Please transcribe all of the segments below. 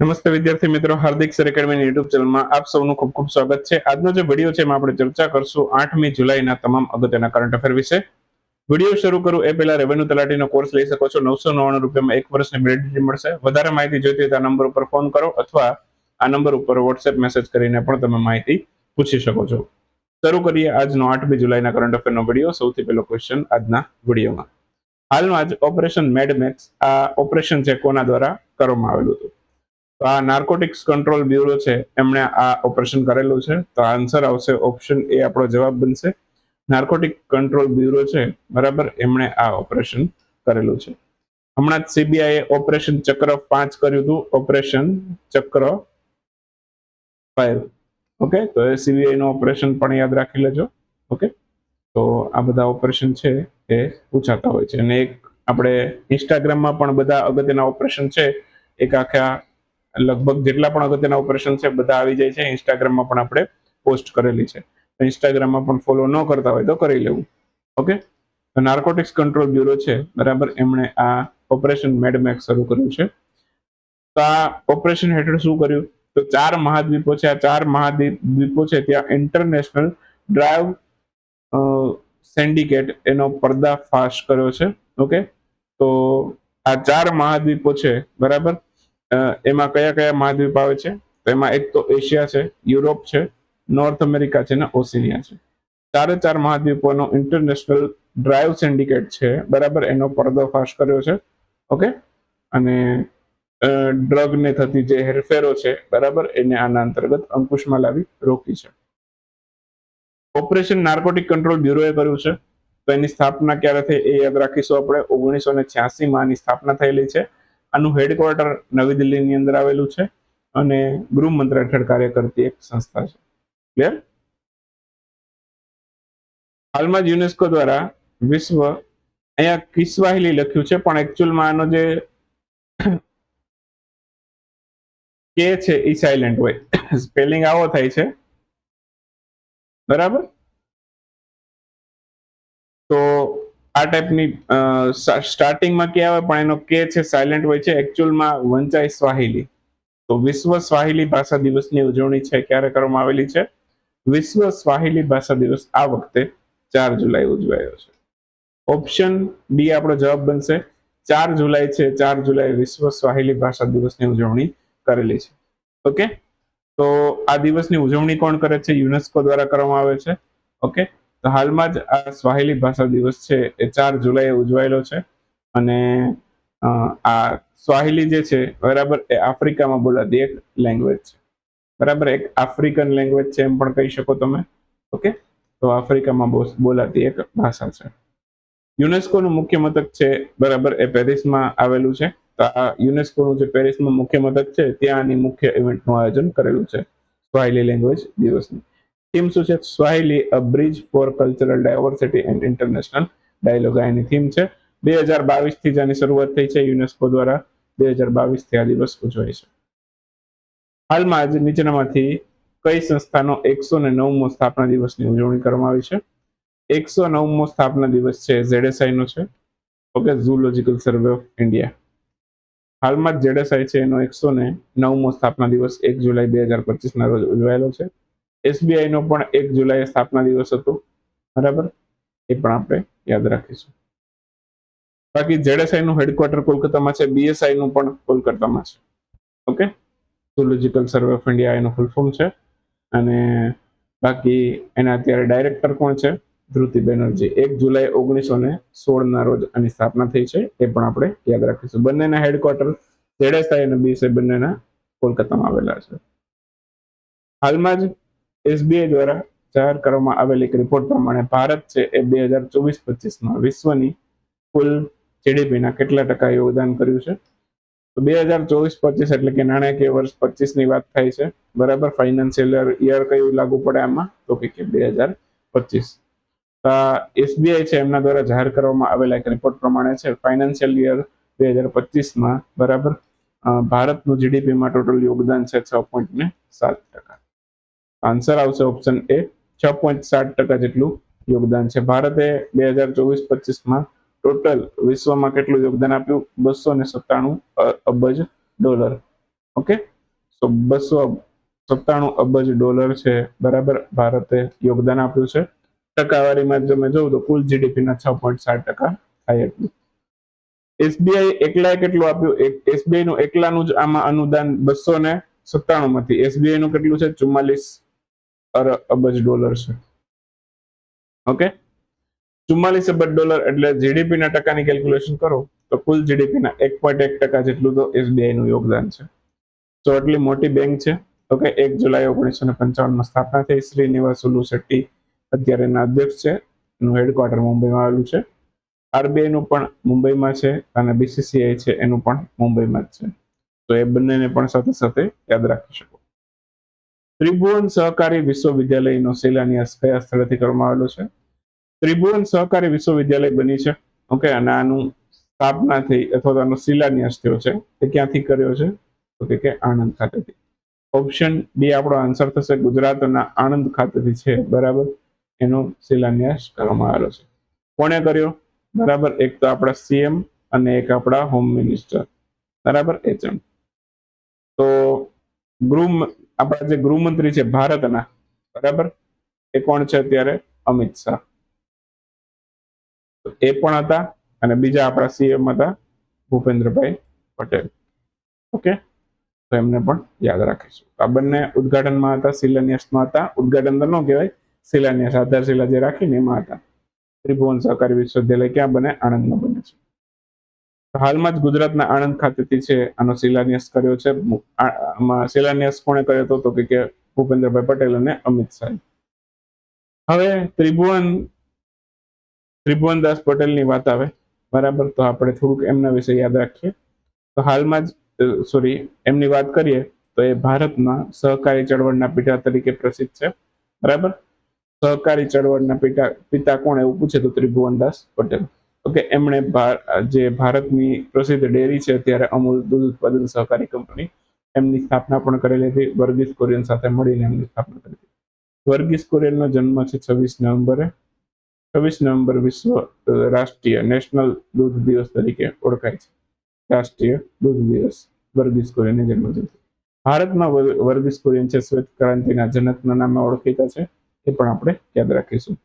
નમસ્તે વિદ્યાર્થી મિત્રો, હાર્દિક સર એકેડમી યુટ્યુબ ચેનલમાં આપ સૌનું ખૂબ ખૂબ સ્વાગત છે. આજનો જે વીડિયો છે એમાં આપણે ચર્ચા કરશું આઠમી જુલાઈના તમામ અગત્યના કરંટ અફેર વિશે. વીડિયો શરૂ કરું એ પહેલા રેવન્યુ તલાટીનો કોર્સ લઈ શકો છો. નવસો નવ્વાણું રૂપિયામાં એક વર્ષની વેલિડિટી મળશે. વધારે માહિતી જોઈતી હોય તો આ નંબર ઉપર ફોન કરો અથવા આ નંબર ઉપર વોટ્સએપ મેસેજ કરીને પણ તમે માહિતી પૂછી શકો છો. શરૂ કરીએ આજનો આઠમી જુલાઈના કરંટ અફેરનો વીડિયો સૌથી પહેલો ક્વેશ્ચન આજના વિડીયોમાં હાલમાં જ ઓપરેશન મેડમેક્સ આ ઓપરેશન છે કોના દ્વારા કરવામાં આવેલું હતું? તો આ નાર્કોટિક્સ કંટ્રોલ બ્યુરો છે, એમણે આ ઓપરેશન કરેલું છે. તો આન્સર આવશે ઓપ્શન એ આપણો જવાબ બનશે. નાર્કોટિક કંટ્રોલ બ્યુરો છે, બરાબર? એમણે આ ઓપરેશન કરેલું છે. હમણાં જ સીબીઆઈએ ઓપરેશન ચક્ર પાંચ કર્યું હતું. ઓપરેશન ચક્ર ફાઈવ. ઓકે તો એ સીબીઆઈ નું ઓપરેશન પણ યાદ રાખી લેજો. ઓકે તો આ બધા ઓપરેશન છે એ પૂછાતા હોય છે. અને એક આપણે ઇન્સ્ટાગ્રામમાં પણ બધા અગત્યના ઓપરેશન છે. એક આખા લગભગ જેટલા પણ અગત્યના ઓપરેશન છે, બધા આવી જાય છે. ઇન્સ્ટાગ્રામમાં પણ આપણે પોસ્ટ કરેલી છે. ઇન્સ્ટાગ્રામમાં પણ ફોલો ન કરતા હોય તો કરી લેવું. ઓકે નાર્કોટિક્સ કંટ્રોલ બ્યુરો છે, બરાબર? એમણે આ ઓપરેશન મેડમેક્સ શરૂ કર્યું છે. તો આ ઓપરેશન હેઠળ શું કર્યું? તો ચાર મહાદ્વીપો છે. આ ચાર મહાદ્વીપો છે, ત્યાં ઇન્ટરનેશનલ ડ્રાઈવ સેન્ડિકેટ એનો પર્દાફાશ કર્યો છે. ઓકે તો આ ચાર મહાદ્વીપો છે, બરાબર? એમાં કયા કયા મહાદ્વીપ આવે છે? તો એમાં એક તો એશિયા છે, યુરોપ છે, નોર્થ અમેરિકા છે ને ઓસિનિયા છે. ચારે ચાર મહાદ્વીપોનો ઇન્ટરનેશનલ ડ્રાઈવ સિન્ડિકેટ છે, બરાબર? એનો પર્દાફાશ કર્યો છે, ઓકે? અને ડ્રગ ને થતી જે હેરફેરો છે, બરાબર? એને આના અંતર્ગત અંકુશમાં લાવી રોકી છે. ઓપરેશન નાર્કોટિક કંટ્રોલ બ્યુરોએ કર્યું છે. તો એની સ્થાપના ક્યારે થઈ એ યાદ રાખીશું આપણે. ઓગણીસો ને છ્યાસી માં આની સ્થાપના થયેલી છે. આનું હેડક્વાર્ટર નવી દિલ્હીની અંદર આવેલું છે અને ગૃહ મંત્રાલય હેઠળ કાર્ય કરતી એક સંસ્થા છે. ક્લિયર હાલમાં જ યુનેસ્કો દ્વારા વિશ્વ અહીંયા કિસ્વાહિલી લખ્યું છે, પણ એકચ્યુઅલમાં આનો જે કે છે એ સાયલેન્ટ હોય. સ્પેલિંગ આવો થાય છે. બરાબર? તો આ ટાઈપની સ્ટાર્ટિંગમાં કે આવે? પણ એનો કે છે સાયલેન્ટ હોય છે. એકચ્યુઅલમાં વંચાય સ્વાહિલી. તો વિશ્વ સ્વાહિલી ભાષા દિવસની ઉજવણી છે, ક્યારે કરવામાં આવેલી છે? વિશ્વ સ્વાહિલી ભાષા દિવસ આ વખતે ચાર જુલાઈ ઉજવાયો છે. ઓપ્શન ડી આપણો જવાબ બનશે. ચાર જુલાઈ છે, ચાર જુલાઈ વિશ્વ સ્વાહિલી ભાષા દિવસની ઉજવણી કરેલી છે. ઓકે તો આ દિવસની ઉજવણી કોણ કરે છે? યુનેસ્કો દ્વારા કરવામાં આવે છે. ઓકે તો હાલમાં જ આ સ્વાહિલી ભાષા દિવસ છે એ ચાર જુલાઈએ ઉજવાયેલો છે. અને આ સ્વાહિલી જે છે, બરાબર એ આફ્રિકામાં બોલાતી એક લેંગ્વેજ છે. બરાબર, એક આફ્રિકન લેંગ્વેજ છે એમ પણ કહી શકો તમે. ઓકે? તો આફ્રિકામાં બોલાતી એક ભાષા છે. યુનેસ્કોનું મુખ્ય મથક છે, બરાબર, એ પેરિસમાં આવેલું છે. તો આ યુનેસ્કોનું જે પેરિસમાં મુખ્ય મથક છે ત્યાં આની મુખ્ય ઇવેન્ટનું આયોજન કરેલું છે. સ્વાહિલી લેંગ્વેજ દિવસની. થીમ શું છે Swahili a bridge for cultural diversity and international dialogue any theme છે. બે હજાર બાવીસથી જ આની શરૂઆત થઈ છે યુનેસ્કો દ્વારા. બે હજાર બાવીસથી આ દિવસ ઉજવાય છે. હાલમાં જ નીચેનામાંથી કઈ સંસ્થાનો એકસો ને નવમો સ્થાપના દિવસની ઉજવણી કરવામાં આવી છે? એકસો નવમો સ્થાપના દિવસ છે ઝેડએસઆઈ નો છે. Okay zoological survey of India હાલમાં જ જેડેસાઈ છે એનો એકસો ને નવમો સ્થાપના દિવસ એક જુલાઈ બે હજાર પચીસ ના રોજ ઉજવાયેલો છે. એસબીઆઈ નો પણ એક જુલાઈ સ્થાપના દિવસ હતો. બરાબર? એ પણ આપણે યાદ રાખીશું. બાકી ઝેડએસઆઈ નું હેડક્વાર્ટર કોલકાતામાં છે બીએસઆઈ નું પણ કોલકાતામાં છે. Okay? Zoological survey of India એનું ફૂલ ફોર્મ છે. અને બાકી એના અત્યારે ડાયરેક્ટર કોણ છે? ધ્રુતિ બેનર્જી. એક જુલાઈ ઓગણીસો ને સોળ ના રોજ આની સ્થાપના થઈ છે. એ પણ આપણે યાદ રાખીશું. બંનેના હેડક્વાર્ટર ઝેડએસઆઈ અને બીએસઆઈ બંનેના કોલકાતામાં આવેલા છે. હાલમાં જ એસબીઆઈ દ્વારા જાહેર કરવામાં આવેલ એક રિપોર્ટ પ્રમાણે ભારત છે એ બે હજાર ચોવીસ પચીસમાં વિશ્વની કુલ જીડીપીના કેટલા ટકા યોગદાન કર્યું છે? તો બે હજાર ચોવીસ પચીસ એટલે કે નાણાકીય વર્ષ પચીસની વાત થાય છે. બરાબર? ફાઇનાન્શિયલ યર કયું લાગુ પડે આમાં? તો કે બે હજાર પચીસ. એસબીઆઈ છે એમના દ્વારા જાહેર કરવામાં આવેલા એક રિપોર્ટ પ્રમાણે છે. ફાઇનાન્શિયલ યર બે હજાર પચીસમાં, બરાબર? ભારતનું જીડીપીમાં ટોટલ યોગદાન છે છ પોઈન્ટ ને સાત ટકા. આન્સર આવશે ઓપ્શન એ છ પોઈન્ટ સાત ટકા જેટલું યોગદાન છે. ભારતે બે હજાર ચોવીસ પચીસમાં ટોટલ વિશ્વમાં કેટલું યોગદાન આપ્યું? બસો ને સત્તાણું અબજ ડોલર. ઓકે તો બસો સત્તાણું અબજ ડોલર છે. બરાબર? ભારતે યોગદાન આપ્યું છે. ટકાવારીમાં તમે જોવું તો કુલ જીડીપી ના છ પોઈન્ટ સાત ટકા થાય એટલું. એસબીઆઈ એકલાએ કેટલું આપ્યું? એસબીઆઈ નું એકલાનું જ આમાં અનુદાન બસો ને સત્તાણું માંથી એસબીઆઈ નું કેટલું છે? ચુમ્માલીસ અબજ ડોલર છે. ઓકે? ચુમ્માલીસ અબજ ડોલર એટલે જીડીપી ના ટકાની કેલ્ક્યુલેશન કરો, તો કુલ જીડીપી ના એક પોઈન્ટ એક ટકા જેટલું તો એસબીઆઈ નું યોગદાન છે. તો આટલી મોટી બેંક છે. ઓકે, એક જુલાઈ ઓગણીસો ને પંચાવનમાં સ્થાપના થઈ. શ્રીનિવાસુલુ શેટ્ટી અત્યારે એના અધ્યક્ષ છે. એનું હેડક્વાર્ટર મુંબઈમાં આવેલું છે. આરબીઆઈ નું પણ મુંબઈમાં છે અને બીસીસીઆઈ છે, એનું પણ મુંબઈમાં જ છે. તો એ બંનેને પણ સાથે સાથે યાદ રાખી શકો. ત્રિભુવન સહકારી વિશ્વવિદ્યાલયનો શિલાન્યાસ કયા સ્થળેથી કરવામાં આવેલો છે? ત્રિભુવન સહકારી વિશ્વવિદ્યાલય બની છે. ઓકે અને આનું સ્થાપના થઈ અથવા તો આનો શિલાન્યાસ થયો છે. તે ક્યાંથી કર્યો છે? તો કે આણંદ ખાતેથી. ઓપ્શન બી આપણો આન્સર થશે ગુજરાતના આણંદ ખાતેથી છે. બરાબર? એનો શિલાન્યાસ કરવામાં આવેલો છે. કોણે કર્યો? બરાબર, એક તો આપણા સીએમ અને એક આપણા હોમ મિનિસ્ટર બરાબર? એચએમ તો ગૃહ આપણા જે ગૃહમંત્રી છે ભારતના, બરાબર? એ કોણ છે અત્યારે? અમિત શાહ. એ પણ હતા અને બીજા આપણા સીએમ હતા ભૂપેન્દ્રભાઈ પટેલ. ઓકે? તો એમને પણ યાદ રાખીશું. આ બંને ઉદઘાટનમાં હતા, શિલાન્યાસમાં હતા. ઉદઘાટન તો ન કહેવાય, શિલાન્યાસ, આધારશિલા જે રાખીને એમાં હતા. ત્રિભુવન સહકારી વિશ્વવિદ્યાલય ક્યાં બને? આણંદમાં હાલમાં જ ગુજરાતના આણંદ ખાતેથી છે, આનો શિલાન્યાસ કર્યો છે. શિલાન્યાસ કોણે કર્યો હતો તો કે ભૂપેન્દ્રભાઈ પટેલ અને અમિત શાહ. હવે ત્રિભુવન ત્રિભુવનદાસ પટેલની વાત આવે. બરાબર? તો આપણે થોડુંક એમના વિશે યાદ રાખીએ. તો હાલમાં જ સોરી એમની વાત કરીએ તો એ ભારતમાં સહકારી ચળવળના પિતા તરીકે પ્રસિદ્ધ છે. બરાબર? સહકારી ચળવળના પિતા પિતા કોણ એવું પૂછે તો ત્રિભુવનદાસ પટેલ. ઓકે, એમણે જે ભારતની પ્રસિદ્ધ ડેરી છે અત્યારે અમૂલ દૂધ ઉત્પાદન સહકારી કંપની, એમની સ્થાપના પણ કરેલી હતી. વર્ગીસ કોરિયન સાથે મળીને એમની સ્થાપના કરી હતી. વર્ગીસ કોરિયનનો જન્મ છે છવ્વીસ નવેમ્બરે. છવ્વીસ નવેમ્બર વિશ્વ રાષ્ટ્રીય નેશનલ દૂધ દિવસ તરીકે ઓળખાય છે. રાષ્ટ્રીય દૂધ દિવસ વર્ગીસ કોરિયનની જન્મજયંતિ ભારતમાં વર્ગીસ કોરિયન છે શ્વેત ક્રાંતિના જનકના નામે ઓળખીતા છે. એ પણ આપણે યાદ રાખીશું.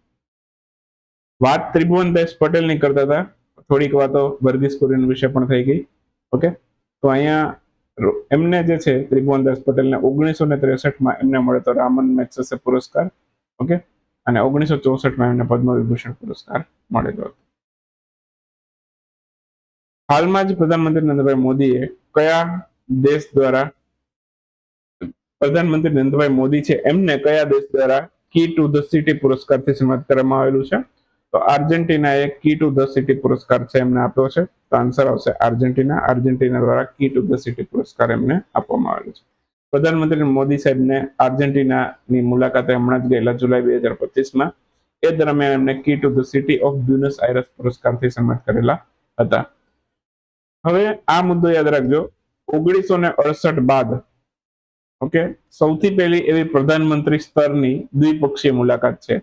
વાત ત્રિભુવનદાસ પટેલની કરતા હતા. થોડીક વાતો વર્ગીસ કુરિયન વિશે પણ થઈ ગઈ. ઓકે? તો અહીંયા એમને જે છે ત્રિભુવનદાસ પટેલને ઓગણીસો ને ત્રેસઠમાં એમને મળે તો રામન મેગ્સેસે પુરસ્કાર. ઓકે? અને ઓગણીસો ચોસઠમાં એમને પદ્મ વિભૂષણ પુરસ્કાર મળેલો હતો. હાલમાં જ પ્રધાનમંત્રી નરેન્દ્રભાઈ મોદીએ કયા દેશ દ્વારા પ્રધાનમંત્રી નરેન્દ્રભાઈ મોદી છે, એમને કયા દેશ દ્વારા કી ટુ ધ સિટી પુરસ્કારથી સન્માનિત કરવામાં આવેલું છે? તો આર્જેન્ટિનાએ કી ટુ ધ સિટી પુરસ્કાર છે એમને આપ્યો છે. તો આન્સર આવશે આર્જેન્ટિના. આર્જેન્ટિના દ્વારા કી ટુ ધ સિટી પુરસ્કાર એમને આપવામાં આવેલો છે. પ્રધાનમંત્રી મોદી સાહેબને આર્જેન્ટિનાની મુલાકાતે હમણાં જ ગયેલા જુલાઈ બે હજાર પચીસમાં એ દરમિયાન એમને key to the city of Buenos Aires પુરસ્કારથી સન્માનિત કરેલા હતા. હવે આ મુદ્દો યાદ રાખજો. ઓગણીસો ને અડસઠ બાદ, ઓકે? સૌથી પહેલી એવી પ્રધાનમંત્રી સ્તરની દ્વિપક્ષીય મુલાકાત છે.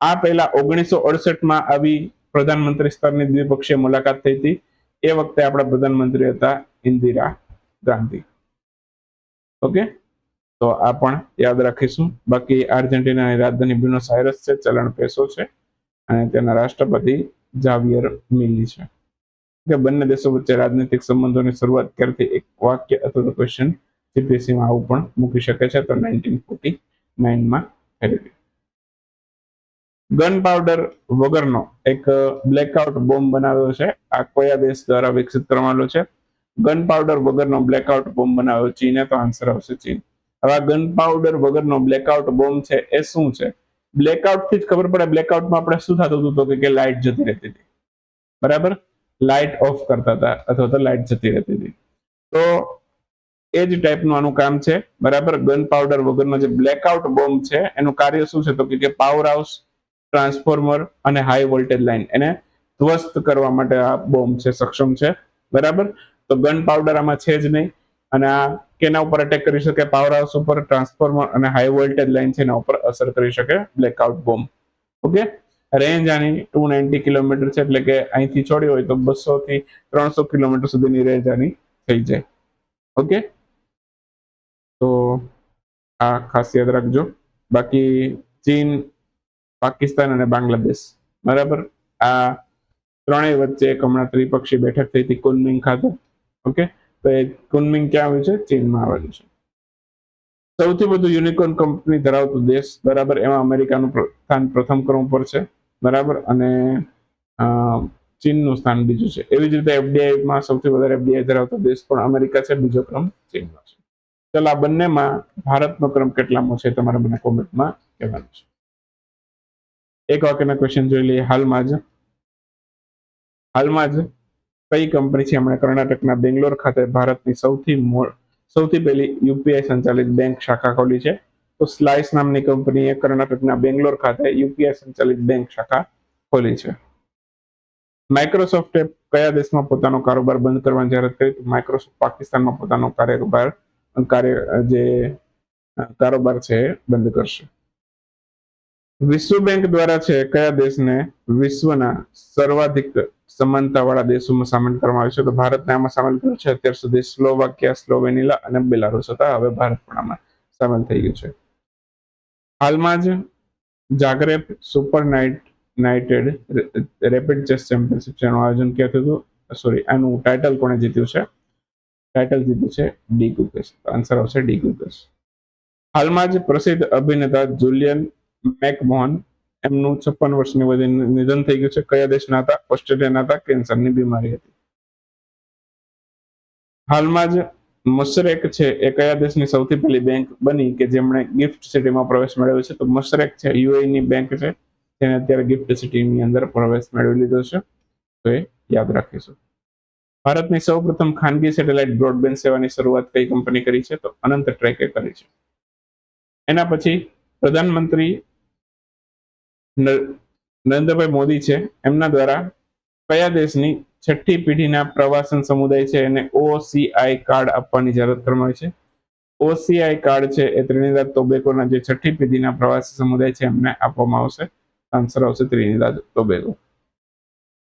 આ પહેલા ઓગણીસો અડસઠમાં આવી પ્રધાનમંત્રી સ્તરની દ્વિપક્ષીય મુલાકાત થઈ હતી. એ વખતે આપણા પ્રધાનમંત્રી હતા ઇન્દિરા ગાંધી. ઓકે? તો આ પણ યાદ રાખીશું. બાકી આર્જેન્ટિનાની રાજધાની બ્યુનોસ સાયરસ છે, ચલણ પેસો છે અને તેના રાષ્ટ્રપતિ જાવિયર મિલી છે. કે બંને દેશો વચ્ચે રાજનૈતિક સંબંધોની શરૂઆત ક્યારથી એક વાક્ય અથવા તો ક્વેશ્ચન સીપીએસસીમાં આવું પણ મૂકી શકે છે. તો નાઇન્ટીન ફોર્ટી નાઇનમાં થયેલી ગન પાવડર વગરનો એક બ્લેકઆઉટ બોમ્બ બનાવ્યો છે. આ કયા દેશ દ્વારા વિકસિત કરવામાં છે? ગન પાવડર વગરનો બ્લેકઆઉટ બોમ્બ બનાવ્યો ચીને? તો આન્સર આવશે ચીન. હવે આ ગન પાવડર વગરનો બ્લેકઆઉટ બોમ્બ છે એ શું છે? બ્લેકઆઉટથી જ ખબર પડે બ્લેકઆઉટમાં આપણે શું થતું હતું તો કે લાઇટ જતી રહેતી હતી. બરાબર? લાઇટ ઓફ કરતા હતા અથવા તો લાઇટ જતી રહેતી હતી. તો એ જ ટાઈપનું આનું કામ છે. બરાબર? ગન પાવડર વગરનો જે બ્લેકઆઉટ બોમ્બ છે, એનું કાર્ય શું છે તો કે પાવર હાઉસ ટ્રાન્સફોર્મર અને હાઈ વોલ્ટેજ લાઇન. એને ધ્વસ્ત કરવા માટે આ બોમ્બ છે, સક્ષમ છે. બરાબર? તો ગન પાવડર આમાં છે જ નહીં. અને આ કેના ઉપર અટેક કરી શકે? પાવર હાઉસ ઉપર ટ્રાન્સફોર્મર અને હાઈ વોલ્ટેજ લાઇન છે એના ઉપર અસર કરી શકે? બ્લેકઆઉટ બોમ્બ ઓકે રેન્જ આની ટુ નાઇન્ટી કિલોમીટર છે, એટલે કે અહીંથી છોડી હોય તો બસો થી ત્રણસો કિલોમીટર સુધીની રેન્જ આની થઈ જાય. ઓકે તો આ ખાસ યાદ રાખજો. બાકી ચીન પાકિસ્તાન અને બાંગ્લાદેશ. બરાબર? આ ત્રણેય વચ્ચે એક હમણાં ત્રિપક્ષી બેઠક થઈ હતી કુનમિંગ ખાતે. ઓકે? તો એ કુનમિંગ ક્યાં આવ્યું છે? ચીનમાં આવેલું છે. સૌથી વધુ યુનિકોર્ન કંપની ધરાવતો દેશ, બરાબર? એમાં અમેરિકાનું સ્થાન પ્રથમ ક્રમ પર છે. બરાબર? અને ચીનનું સ્થાન બીજું છે. એવી જ રીતે એફડીઆઈમાં સૌથી વધારે એફડીઆઈ ધરાવતો દેશ પણ અમેરિકા છે. બીજો ક્રમ ચીનનો છે. ચાલો આ બંનેમાં ભારતનો ક્રમ કેટલામો છે તમારે મને કોમેન્ટમાં કહેવાનું છે. એક વાક્યના ક્વેશ્ચન જોઈ લઈએ. હાલમાં જ. હાલમાં જ કઈ કંપની છે? એમણે કર્ણાટકના બેંગ્લોર ખાતે ભારતની સૌથી સૌથી પહેલી યુપીઆઈ સંચાલિત બેંક શાખા ખોલી છે. તો સ્લાઇસ નામની કંપનીએ કર્ણાટકના બેંગ્લોર ખાતે યુપીઆઈ સંચાલિત બેંક શાખા ખોલી છે. માઇક્રોસોફ્ટે કયા દેશમાં પોતાનો કારોબાર બંધ કરવાની જાહેરાત કરી? તો માઇક્રોસોફ્ટ પાકિસ્તાનમાં પોતાનો કારોબાર કાર્ય, જે કારોબાર છે બંધ કરશે. વિશ્વ બેંક દ્વારા છે કયા દેશને વિશ્વના સર્વાધિક સમાનતાવાળા દેશોમાં સામેલ કરવામાં આવ્યું છે? તો ભારતને આમાં સામેલ કર્યું છે? અત્યાર સુધી સ્લોવાકિયા સ્લોવેનિલા અને બેલારુસ હતા. હવે ભારત પણ આમાં સામેલ થઈ ગયું છે. હાલમાં જ Zagreb super night, united rapid chess championship જેનું આયોજન ક્યાં થયું હતું? સોરી આનું ટાઇટલ કોણે જીત્યું છે? ટાઇટલ જીત્યું છે ડી ગુકેશ. આન્સર આવશે ડી ગુકેશ. હાલમાં જ પ્રસિદ્ધ અભિનેતા જુલિયન મેકમોહન એમનું છપ્પન વર્ષની વયે નિધન થઈ ગયું છે. કયા દેશના હતા? ઓસ્ટ્રેલિયાના હતા. કેન્સરની બીમારી હતી. હાલમાં જ મશરેક છે એ કયા દેશની સૌથી પહેલી બેંક બની કે જેમણે ગિફ્ટ સિટીમાં પ્રવેશ મેળવ્યો છે? તો મશરેક છે યુએની બેંક છે. જેને અત્યારે ગિફ્ટ સિટીની અંદર પ્રવેશ મેળવી લીધો છે. તો એ યાદ રાખીશું. ભારતની સૌ પ્રથમ ખાનગી સેટેલાઇટ બ્રોડબેન્ડ સેવાની શરૂઆત કઈ કંપની કરી છે? તો અનંત ટ્રેકે કરી છે. એના પછી પ્રધાનમંત્રી નરેન્દ્રભાઈ મોદી છે. એમના દ્વારા કયા દેશની છઠ્ઠી પેઢીના પ્રવાસન સમુદાય છે એને ઓસીઆઈ કાર્ડ આપવાની જાહેરાત કરવામાં છે? ઓસીઆઈ કાર્ડ છે એ ત્રિનિદાદ ટોબેકોના જે છઠ્ઠી પેઢીના પ્રવાસી સમુદાય છે એમને આપવામાં આવશે. આન્સર આવશે ત્રિનિદાદ ટોબેકો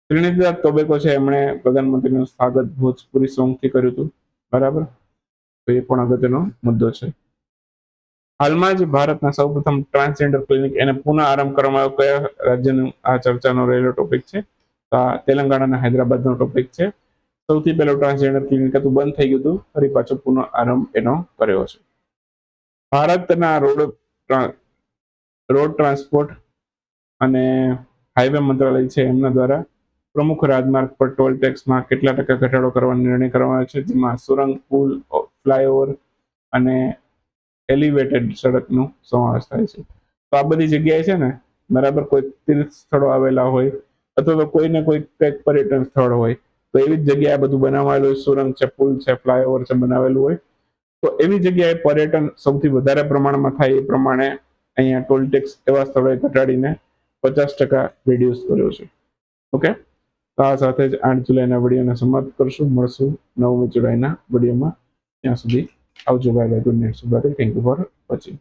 ત્રિનિદાદ ટોબેકો છે એમણે પ્રધાનમંત્રીનું સ્વાગત ભોજપુરી સોંગથી કર્યું હતું. બરાબર? તો એ પણ અગત્યનો મુદ્દો છે. હાલમાં જ ભારતના સૌપ્રથમ ટ્રાન્સજેન્ડર ક્લિનિક એને પુનઃ આરંભ કરવામાં આવ્યો. કયા રાજ્યનું આ ચર્ચાનો રહેલો ટોપિક છે? તો આ તેલંગાણાના હૈદરાબાદનો ટોપિક છે. સૌથી પહેલો ટ્રાન્સજેન્ડર ક્લિનિક હતું, બંધ થઈ ગયું હતું. ફરી પાછો પુનઃ આરંભ એનો કર્યો છે. ભારતના રોડ રોડ ટ્રાન્સપોર્ટ અને હાઈવે મંત્રાલય છે એમના દ્વારા પ્રમુખ રાજમાર્ગ પર ટોલ ટેક્સમાં કેટલા ટકા ઘટાડો કરવાનો નિર્ણય કરવામાં આવ્યો છે? જેમાં સુરંગ, પુલ, ફ્લાયઓવર અને એલિવેટેડ સડકનો સમાવેશ થાય છે. તો આ બધી જગ્યાએ છે ને બરાબર કોઈ તીર્થ સ્થળો આવેલા હોય અથવા તો કોઈને કોઈ કંઈક પર્યટન સ્થળ હોય, તો એવી જ જગ્યાએ બધું બનાવાયેલું હોય. સુરંગ છે, પુલ છે, ફ્લાયઓવર છે, બનાવેલું હોય. તો એવી જગ્યાએ પર્યટન સૌથી વધારે પ્રમાણમાં થાય એ પ્રમાણે અહીંયા ટોલ ટેક્સ એવા સ્થળોએ ઘટાડીને પચાસ ટકા રિડ્યુસ કર્યો છે. ઓકે તો આ સાથે જ આઠ જુલાઈના વિડીયોને સમાપ્ત કરશું. મળશું નવમી જુલાઈના વિડીયોમાં. ત્યાં સુધી આવજો બાય બાય ગુડ નાઇટ સુબારી થેન્ક યુ ફોર વોચિંગ